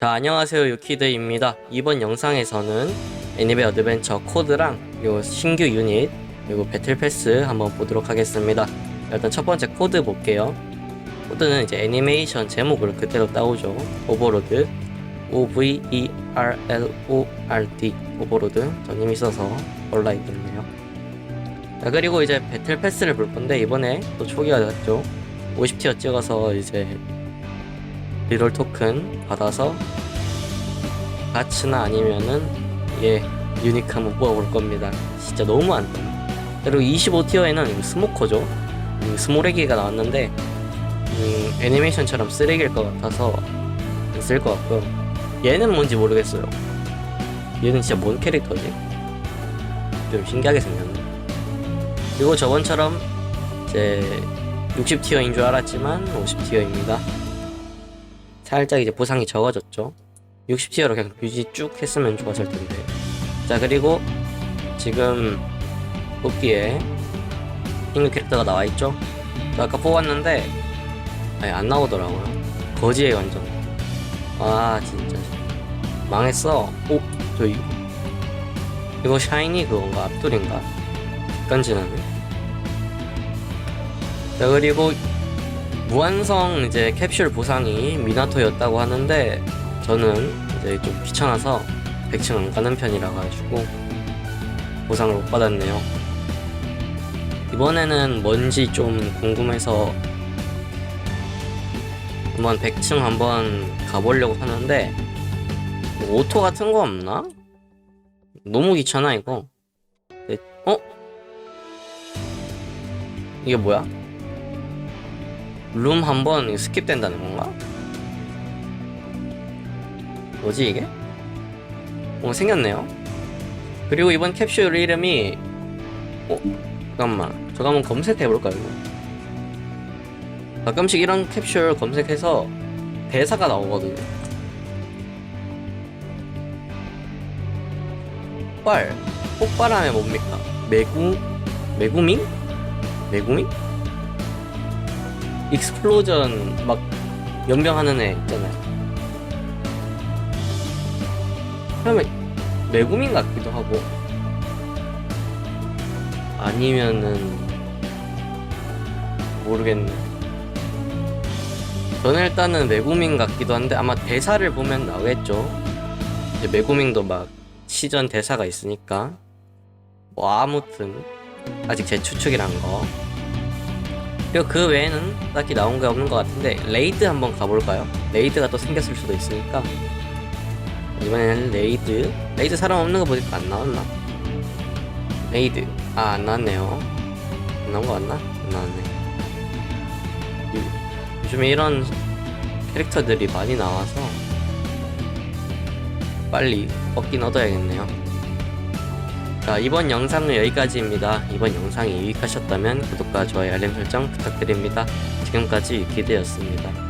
자, 안녕하세요. 유키드입니다. 이번 영상에서는 애니메 어드벤처 코드랑 그리고 신규 유닛 그리고 배틀 패스 한번 보도록 하겠습니다. 일단 첫 번째 코드 볼게요. 코드는 이제 애니메이션 제목을 그대로 따오죠. 오버로드 O V E R L O R D 오버로드 전 이미 써서 올라 있겠네요. 자, 그리고 이제 배틀 패스를 볼 건데 이번에 또 초기화 됐죠. 50티어 찍어서 이제 리롤 토큰 받아서 가츠나 아니면은 예 유니크 한번 뽑아볼 겁니다. 진짜 너무 안 돼. 그리고 25티어에는 스모커죠? 음, 스모레기가 나왔는데 음, 애니메이션처럼 쓰레기일 것 같아서 안 쓸 것 같고요 얘는 뭔지 모르겠어요. 얘는 진짜 뭔 캐릭터지? 좀 신기하게 생겼네. 그리고 저번처럼 이제 60티어인 줄 알았지만 50티어입니다 살짝 이제 보상이 적어졌죠. 60티어로 그냥 유지 쭉 했으면 좋았을 텐데. 자, 그리고 지금 뽑기에 핑크 캐릭터가 나와 있죠. 저 아까 뽑았는데 아니 안 나오더라고요. 거지에 완전. 아 진짜 망했어. 오, 저 이거 이거 샤이니 그건가 앞돌인가? 깐지나네. 자 그리고 무한성 이제 캡슐 보상이 미나토였다고 하는데 저는 이제 좀 귀찮아서 100층 안 가는 편이라 가지고 보상을 못 받았네요. 이번에는 뭔지 좀 궁금해서 한번 100층 한번 가보려고 하는데 뭐 오토 같은 거 없나? 너무 귀찮아 이거. 네, 어? 이게 뭐야? 룸 한 번 스킵된다는 건가? 뭐지 이게? 어 생겼네요 그리고 이번 캡슐 이름이 어? 잠깐만 저거 한번 검색해볼까요 이거? 가끔씩 이런 캡슐 검색해서 대사가 나오거든요 폭발 폭발하면 뭡니까? 매구 매구밍? 매구밍? 익스플로전 막 연병하는 애 있잖아요. 그러면 매구민 같기도 하고 아니면은 모르겠네. 저는 일단은 매구민 같기도 한데 아마 대사를 보면 나오겠죠. 이제 매구민도 막 시전 대사가 있으니까 뭐 아무튼 아직 제 추측이란 거. 그리고 그 외에는 딱히 나온 게 없는 것 같은데 레이드 한번 가볼까요? 레이드가 또 생겼을 수도 있으니까 이번에는 레이드 레이드 사람 없는 거 보니까 안 나왔나? 레이드 아 안 나왔네요 안 나온 거 같나? 안 나왔네 요, 요즘에 이런 캐릭터들이 많이 나와서 빨리 얻긴 얻어야겠네요 자 이번 영상은 여기까지입니다. 이번 영상이 유익하셨다면 구독과 좋아요 알림 설정 부탁드립니다. 지금까지 유키드였습니다.